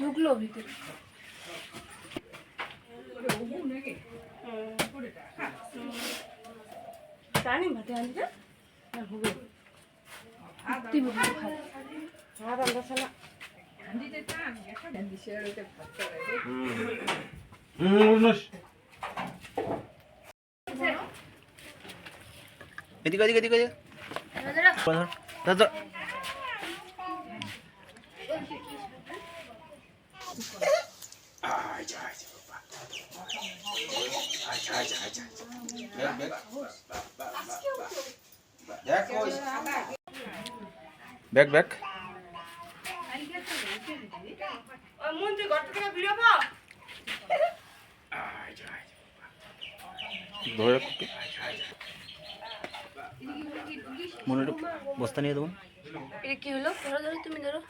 ঢুকলো ভিতরে। জানি ভাতে আনতে না। হবে তুই বলবি ভাত। এদিকে এদিকে এদিকে। ধর, ধর, ব্যাগ ব্যাগ। মন্ত্রী ঘর থেকে ভিডিও পাও ধরে মনে বস্তা নিয়ে দেবো। কি হলো? ধরো ধরো, তুমি ধরো।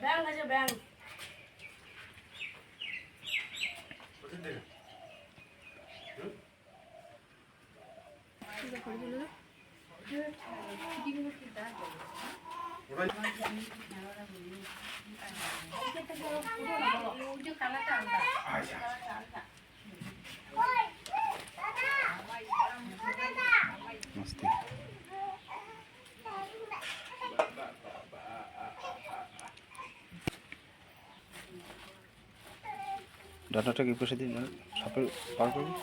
ব্যাং আছে ব্যাং মস্তি ডাটাটা কি বসে দিন সাপে পার করবি